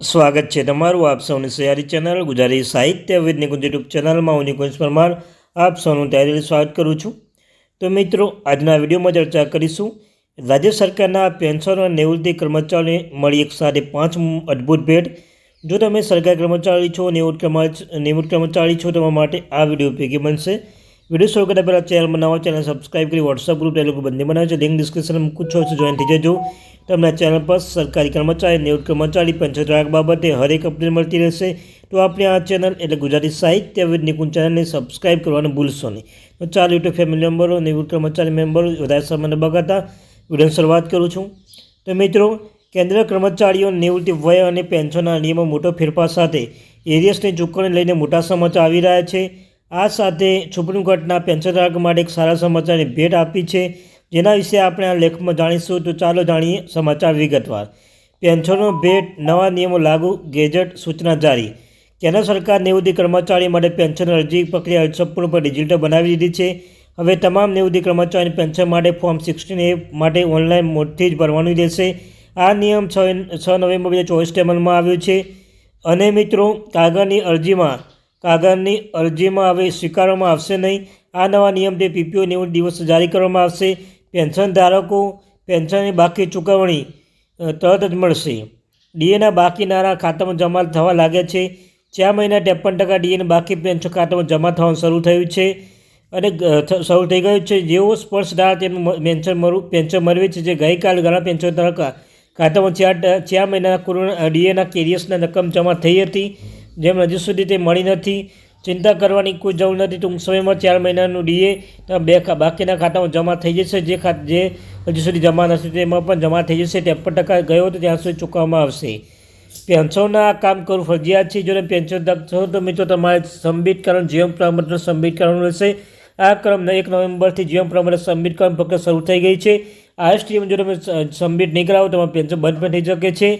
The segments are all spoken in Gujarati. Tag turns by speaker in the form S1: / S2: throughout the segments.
S1: સ્વાગત છે તમારું આપ સૌની સયારી ચેનલ ગુજરાતી સાહિત્ય વિદ નિકુંજ યુટ્યુબ ચેનલમાં હું નિકુંજ પરમાર આપ સૌનું તૈયારી સ્વાગત કરું છું. તો મિત્રો, આજના વિડીયોમાં ચર્ચા કરીશું. રાજ્ય સરકારના પેન્શન અને નિવૃત્તિ કર્મચારીઓને મળી એક સાથે પાંચ અદ્ભુત ભેટ. જો તમે સરકારી કર્મચારી છો, નિવૃત્ત કર્મચ, નિવૃત્ત કર્મચારી છો, તમારા માટે આ વીડિયો ઉપયોગી બનશે. વીડિયો શરૂ કરતા પહેલાં ચેનલ બનાવો ચેનલ સબસ્ક્રાઈબ કરી વોટ્સઅપ ગ્રુપ ટેલિગ્રુપ બંને બનાવે છે. લિંક ડિસ્ક્રિપ્શનમાં મૂકું છો જોઈન થઈ જજો. તમને ચેનલ પર સરકારી કર્મચારી, નિવૃત્ત કર્મચારી, પંચાયત બાબતે હરેક અપડેટ મળતી રહેશે. તો આપણે આ ચેનલ એટલે ગુજરાતી સાહિત્ય વિદ નિકુંજ ચેનલને સબસ્ક્રાઈબ કરવાનું ભૂલશો નહીં. તો ચાલો યુટ્યુબ ફેમિલી મેમ્બરો નિવૃત્ત કર્મચારી મેમ્બરો વધારે સમયને બગાતા વિડીયોની શરૂઆત કરું છું. તો મિત્રો કેન્દ્ર કર્મચારીઓ, નિવૃત્તિ વય અને પેન્શનના નિયમો મોટો ફેરફાર સાથે, એરિયસની ચૂકવણી લઈને મોટા સમાચાર આવી રહ્યા છે. આ સાથે સુપ્રીમ કોર્ટના પેન્શન ધારક માટે એક સારા સમાચારની ભેટ આપી છે. જેના વિશે આપણે આ લેખમાં જાણીશું. તો ચાલો જાણીએ સમાચાર વિગતવાર. પેન્શનનો ભેટ, નવા નિયમો લાગુ, ગેજેટ સૂચના જારી. કેન્દ્ર સરકાર નિવૃત્તિ કર્મચારી માટે પેન્શન અરજી પ્રક્રિયા સંપૂર્ણપણે ડિજિટલ બનાવી દીધી છે. હવે તમામ નિવૃત્તિ કર્મચારીની પેન્શન માટે ફોર્મ સિક્સટીન એ માટે ઓનલાઈન મોડથી જ ભરવાનું રહેશે. આ નિયમ છ છ નવેમ્બર બે હજાર ચોવીસ ટેબલમાં આવ્યો છે. અને મિત્રો, કાગળની અરજીમાં કાગળની અરજીમાં હવે સ્વીકારવામાં આવશે નહીં. આ નવા નિયમથી પીપીઓ નેવું દિવસ જારી કરવામાં આવશે. પેન્શન ધારકો પેન્શનની બાકી ચૂકવણી તરત જ મળશે. ડીએના બાકી ખાતામાં જમા થવા લાગ્યા છે. ચાર મહિના ત્રેપન ટકા ડીએના બાકી પેન્શન ખાતામાં જમા થવાનું શરૂ થયું છે અને શરૂ થઈ ગયું છે. જેઓ સ્પર્શ ધારા મ- પેન્શન મળવું પેન્શન મળવે છે, જે ગઈકાલે ઘણા પેન્શન ધારક ખાતામાં ચાર ચાર મહિનાના કોરોના ડીએના કેરિયર્સના રકમ જમા થઈ હતી. જેમ હજુ સુધી તે મળી નથી, ચિંતા કરવાની કોઈ જરૂર નથી, ટૂંક સમયમાં ચાર મહિનાનું ડીએ બે બાકીના ખાતામાં જમા થઈ જશે. જે ખા, જે હજુ સુધી જમા નથી, તેમાં પણ જમા થઈ જશે. ત્રેપન ટકા ગયો હતો ત્યાં સુધી ચૂકવવામાં આવશે. પેન્શનના આ કામ કરવું ફરજિયાત છે, જો તમે પેન્શન ધારક છો, તો મિત્રો તમારે સબમિટ કરણ જીવન પ્રમાણપત્ર સબમિટ કરવાનું રહેશે. આ ક્રમ એક નવેમ્બરથી જીવન પ્રમાણપત્ર સબમિટ કરવાની પ્રક્રિયા શરૂ થઈ ગઈ છે. આ સ્ટ્રીમ જો તમે સબમિટ નહીં કરાવો તમારું પેન્શન બંધ પણ થઈ શકે છે.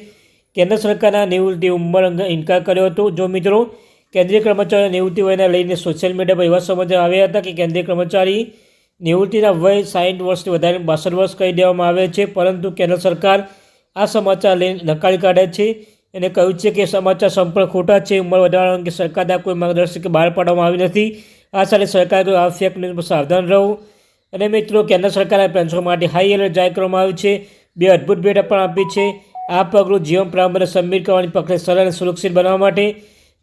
S1: કેન્દ્ર સરકારના નિવૃત્તિ ઉંમર અંગે ઇનકાર કર્યો હતો. જો મિત્રો, કેન્દ્રીય કર્મચારી નિવૃત્તિ વયને લઈને સોશિયલ મીડિયા પર એવા સમાચાર આવ્યા હતા કે કેન્દ્રીય કર્મચારી નિવૃત્તિના વય સાઠ વર્ષથી વધારે, બાસઠ વર્ષ કહી દેવામાં આવે છે, પરંતુ કેન્દ્ર સરકાર આ સમાચાર લઈને નકારી કાઢે છે એને કહ્યું છે કે સમાચાર સંપૂર્ણ ખોટા છે, ઉંમર વધારવા અંગે સરકારના કોઈ માર્ગદર્શક બહાર પાડવામાં આવી નથી. આ સાથે સરકારે કોઈ આ ફેક ન્યૂઝ પર સાવધાન રહો. અને મિત્રો, કેન્દ્ર સરકારના પેન્શન માટે હાઈ એલર્ટ જાહેર કરવામાં આવ્યું છે. બે અદ્ભુત ભેટ પણ આપી છે. આ પગલું જીવન પ્રમાણે સમીર કરવાની પ્રક્રિયા સરળ અને સુરક્ષિત બનાવવા માટે,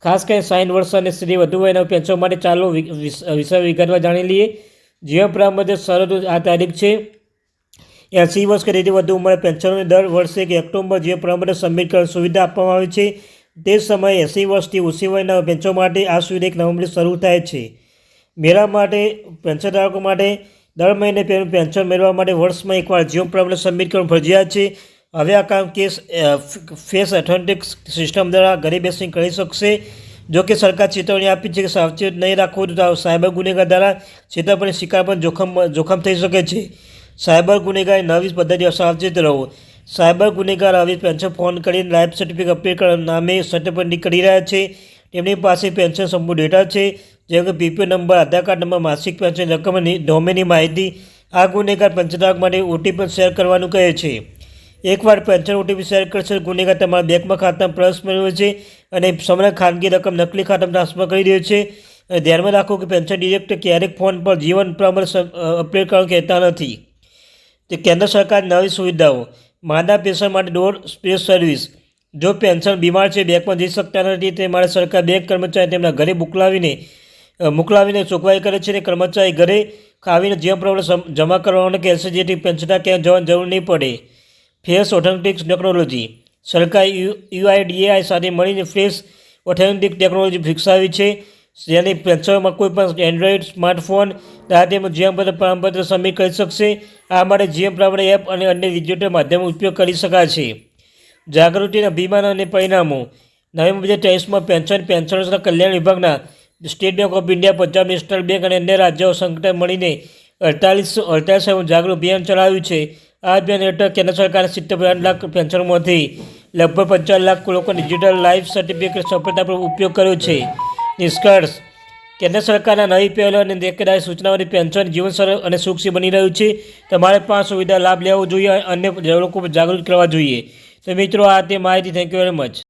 S1: ખાસ કરીને સાઈન વર્ષ અને સ્ત્રી વધુ વયના પેન્શન માટે ચાલો વિષય વિગતવાર જાણી લઈએ. જીવન પ્રમાણે શરતો આ તારીખ છે. એંસી વર્ષ કે તેથી વધુ ઉંમરે પેન્શનોને દર વર્ષે એક ઓક્ટોબર જીવન પ્રમાણે સબમિટ કરવાની સુવિધા આપવામાં આવે છે. તે સમયે એંસી વર્ષથી ઓછી વયના પેન્શન માટે આ સુવિધા એક નવેમ્બરથી શરૂ થાય છે. મેળા માટે, પેન્શન ધારકો માટે દર મહિને પેન્શન મેળવવા માટે વર્ષમાં એકવાર જીવન પ્રમાણે સબમિટ કરવું ફરજિયાત છે. હવે આ કામ કેસ ફેસ ઓથેન્ટિક સિસ્ટમ દ્વારા ઘરે બેસીને કરી શકશે. જો કે સરકાર ચેતવણી આપી છે કે સાવચેત નહીં રાખવું તો સાયબર ગુનેગાર દ્વારા ચેતવણી શિકાર પણ જોખમ જોખમ થઈ શકે છે. સાયબર ગુનેગાર નવી પદ્ધતિ સાવચેત રહો. સાયબર ગુનેગાર હવે પેન્શન ફોન કરીને લાઈફ સર્ટિફિકેટ અપડેટ કરવા નામે સર્ટિફિકેટ કરી રહ્યા છે. તેમની પાસે પેન્શન સંપૂર્ણ ડેટા છે, જેમ કે PPO number, Aadhaar card number, માસિક પેન્શન રકમ અને ડોમેની માહિતી. આ ગુનેગાર પેન્શનધારક માટે ઓટીપી શેર કરવાનું કહે છે. એકવાર પેન્શન ઓટીપી શેર કરશે, ગુનેગાર તમારા બેંકમાં ખાતામાં પ્રવેશ મેળવ્યો છે અને સમય ખાનગી રકમ નકલી ખાતામાં ટ્રાન્સફર કરી રહ્યો છે. અને ધ્યાનમાં રાખો કે પેન્શન ડિરેક્ટર ક્યારેક ફોન પર જીવન પ્રમાણ અપડેટ કરવાનું કહેતા નથી. તે કેન્દ્ર સરકારની નવી સુવિધાઓ, માદા પેન્શન માટે ડોર સ્પેસ સર્વિસ. જો પેન્શન બીમાર છે, બેંકમાં જઈ શકતા નથી, તે માટે સરકાર બેંક કર્મચારી તેમના ઘરે મોકલાવીને મોકલાવીને ચોકવાઈ કરે છે અને કર્મચારી ઘરે આવીને જીવન પ્રમાણે જમા કરવાનું કહેશે, જેથી પેન્શનના ક્યાંય જવાની જરૂર નહીં પડે. Face authentication technology. સરકાર યુઆઈડીએઆઈ સાથે મળીને ફેસ ઓથેન્ટિક ટેકનોલોજી વિકસાવી છે, જેની પેન્શનમાં કોઈ પણ એન્ડ્રોઈડ સ્માર્ટફોન તેમજ જીવનપત્ર પ્રમાણપત્ર સબમિટ કરી શકશે, આ માટે જીએમ પ્રમાણે એપ અને અન્ય ડિજિટલ માધ્યમનો ઉપયોગ કરી શકાય છે. જાગૃતિ અભિમાન અને પરિણામો. નવેમ્બર બે હજાર ત્રેવીસમાં પેન્શન પેન્શનર્સના કલ્યાણ વિભાગના State Bank of India, Punjab National Bank અને અન્ય રાજ્યો સંગઠન મળીને અડતાલીસ અડતાલીસ જાગૃત અભિયાન ચલાવ્યું છે. આ અભિયાન હેઠળ કેન્દ્ર સરકારે સિત્તેર લાખ પેન્શનમાંથી લગભગ પંચાવન લાખ લોકો ડિજિટલ લાઈફ સર્ટિફિકેટ સફળતાપૂર્વક ઉપયોગ કર્યો છે. નિષ્કર્ષ, કેન્દ્ર સરકારના નવી પહેલો અને દેખરેખ સૂચનાઓની પેન્શન જીવન સરળ અને સુખસી બની રહ્યું છે. તમારે પણ સુવિધા લાભ લેવો જોઈએ અને લોકો જાગૃત કરવા જોઈએ. તો મિત્રો, આ તે માહિતી. Thank you very much